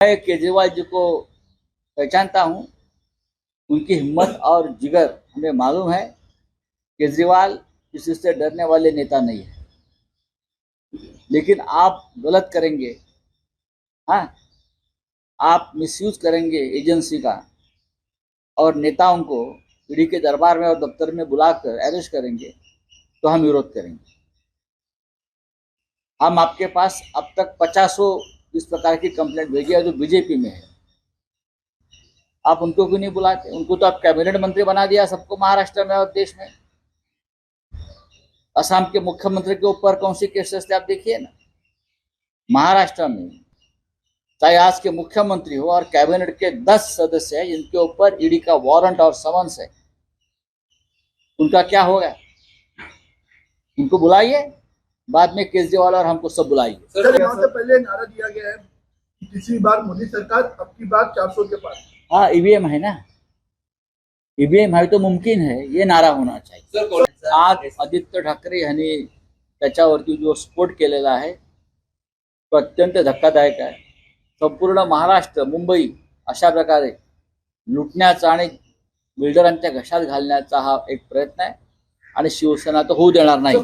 मैं केजरीवाल जी को पहचानता हूँ। उनकी हिम्मत और जिगर हमें मालूम है। केजरीवाल किसी से डरने वाले नेता नहीं है। लेकिन आप गलत करेंगे। हाँ आप मिसयूज करेंगे एजेंसी का। और नेताओं को ईडी के दरबार में और दफ्तर में बुलाकर अरेस्ट करेंगे तो हम विरोध करेंगे। हम आपके पास अब तक पचासों इस प्रकार की कंप्लेंट भेजी है जो बीजेपी में है। आप उनको क्यों नहीं बुलाते? उनको तो आप कैबिनेट मंत्री बना दिया सबको महाराष्ट्र में और देश में। असम के मुख्यमंत्री के ऊपर कौन सी केसेस थे आप देखिए ना। महाराष्ट्र में चाहे आज के मुख्यमंत्री हो और कैबिनेट के दस सदस्य हैं जिनके ऊपर ईडी का वारंट और समन्स है। उनका क्या होगा उनको बुलाइए। बाद में केजरीवाल और हमको सब बुलाइए सर यहाँ से पहले नारा दिया गया है। कि पिछली बार मोदी सरकार अब की बार 400 के पास। हाँ ईवीएम है ना? ईव्हीएम आहे तो मुमकिन है ये नारा होना चाहिए। आज आदित्य ठाकरे यांनी त्याच्यावरती जो स्फोट केलेला आहे तो अत्यंत धक्कादायक आहे. संपूर्ण महाराष्ट्र मुंबई अशा प्रकारे लुटण्याचा आणि बिल्डरांच्या घशात घालण्याचा हा एक प्रयत्न आहे. आणि शिवसेना तो होऊ देणार नाही.